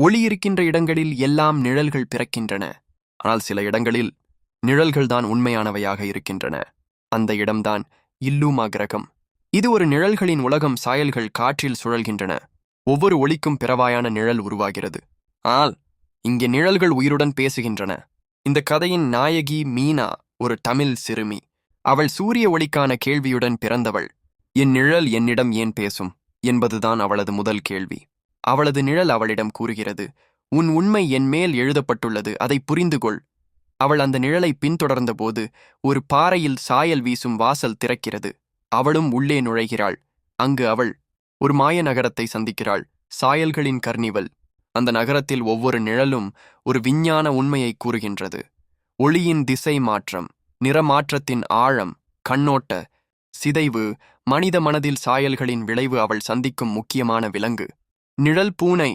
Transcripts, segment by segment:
ஒளி இருக்கின்ற இடங்களில் எல்லாம் நிழல்கள் பிறக்கின்றன. ஆனால் சில இடங்களில் நிழல்கள்தான் உண்மையானவையாக இருக்கின்றன. அந்த இடம்தான் இல்லூமா கிரகம். இது ஒரு நிழல்களின் உலகம் சாயல்கள் காற்றில் சுழல்கின்றன. ஒவ்வொரு ஒளிக்கும் பிறவாயான நிழல் உருவாகிறது. ஆனால் இங்கே நிழல்கள் உயிருடன் பேசுகின்றன. இந்த கதையின் நாயகி மீனா ஒரு தமிழ் சிறுமி. அவள் சூரிய ஒளிக்கான கேள்வியுடன் பிறந்தவள். என் நிழல் என்னிடம் ஏன் பேசும்? என்பதுதான் அவளது முதல் கேள்வி. அவளது நிழல் அவளிடம் கூறுகிறது. உன் உண்மை என் மேல் எழுதப்பட்டுள்ளது அதை புரிந்து கொள் அவள் அந்த நிழலை பின்தொடர்ந்தபோது ஒரு பாறையில் சாயல் வீசும் வாசல் திறக்கிறது. அவளும் உள்ளே நுழைகிறாள். அங்கு அவள் ஒரு மாய நகரத்தை சந்திக்கிறாள். சாயல்களின் கர்னிவல். அந்த நகரத்தில் ஒவ்வொரு நிழலும் ஒரு விஞ்ஞான உண்மையை கூறுகின்றது. ஒளியின் திசை மாற்றம் நிறமாற்றத்தின் ஆழம் கண்ணோட்ட சிதைவு மனித மனதில் சாயல்களின் விளைவு அவள் சந்திக்கும் முக்கியமான விலங்கு. நிழல் பூனை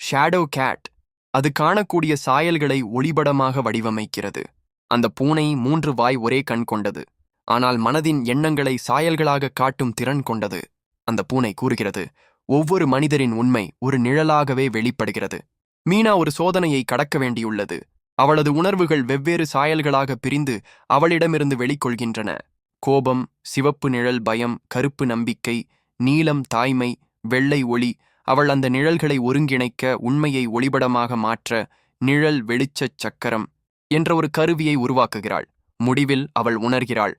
ஷேடோ கேட் அது காணக்கூடிய சாயல்களை ஒளிபடமாக வடிவமைக்கிறது. அந்த பூனை மூன்று வாய் ஒரே கண் கொண்டது. ஆனால் மனதின் எண்ணங்களை சாயல்களாக காட்டும் திறன் கொண்டது. அந்த பூனை கூறுகிறது ஒவ்வொரு மனிதரின் உண்மை ஒரு நிழலாகவே வெளிப்படுகிறது. மீனா ஒரு சோதனையை கடக்க வேண்டியுள்ளது. அவளது உணர்வுகள் வெவ்வேறு சாயல்களாக பிரிந்து அவளிடமிருந்து வெளிக்கொள்கின்றன. கோபம் சிவப்பு நிழல் பயம் கருப்பு நம்பிக்கை நீலம் தாய்மை வெள்ளை ஒளி அவள் அந்த நிழல்களை ஒருங்கிணைக்க உண்மையை ஒளிபடமாக மாற்ற நிழல் வெளிச்சச் சக்கரம் என்ற ஒரு கருவியை உருவாக்குகிறாள். முடிவில் அவள் உணர்கிறாள்.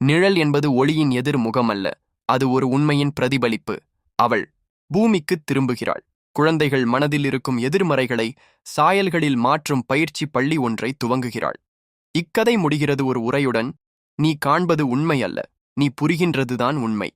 நிழல் என்பது ஒளியின் எதிர் முகமல்ல அது ஒரு உண்மையின் பிரதிபலிப்பு. அவள் பூமிக்குத் திரும்புகிறாள். குழந்தைகள் மனதில் இருக்கும் எதிர்மறைகளை சாயல்களில் மாற்றும் பயிற்சி பள்ளி ஒன்றை துவங்குகிறாள். இக்கதை முடிகிறது ஒரு உரையுடன் நீ காண்பது உண்மை அல்ல நீ புரிகின்றதுதான் உண்மை.